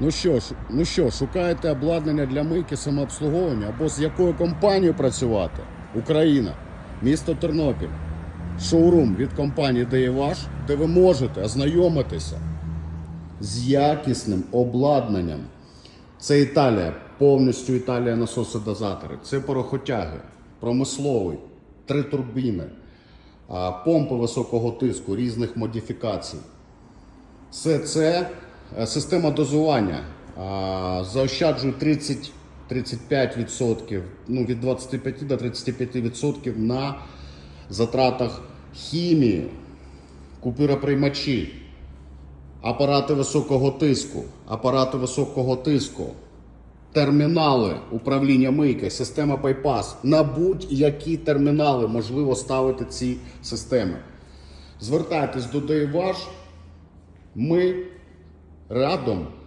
Ну що ж, ну що, шукаєте обладнання для мийки самообслуговування або з якою компанією працювати? Україна, місто Тернопіль, шоурум від компанії «Деєваш», де ви можете ознайомитися з якісним обладнанням. Це Італія, повністю Італія насосодозатори. Це порохотяги, промисловий, три турбіни, помпи високого тиску різних модифікацій. Все це система дозування. а, Заощаджує 30-35%, ну від 25 до 35% на затратах хімії, купюроприймачі, апарати високого тиску, апарати високого тиску, термінали управління мийки, система PayPass. На будь-які термінали можливо ставити ці системи. Звертайтесь до Дейваш, ми radom.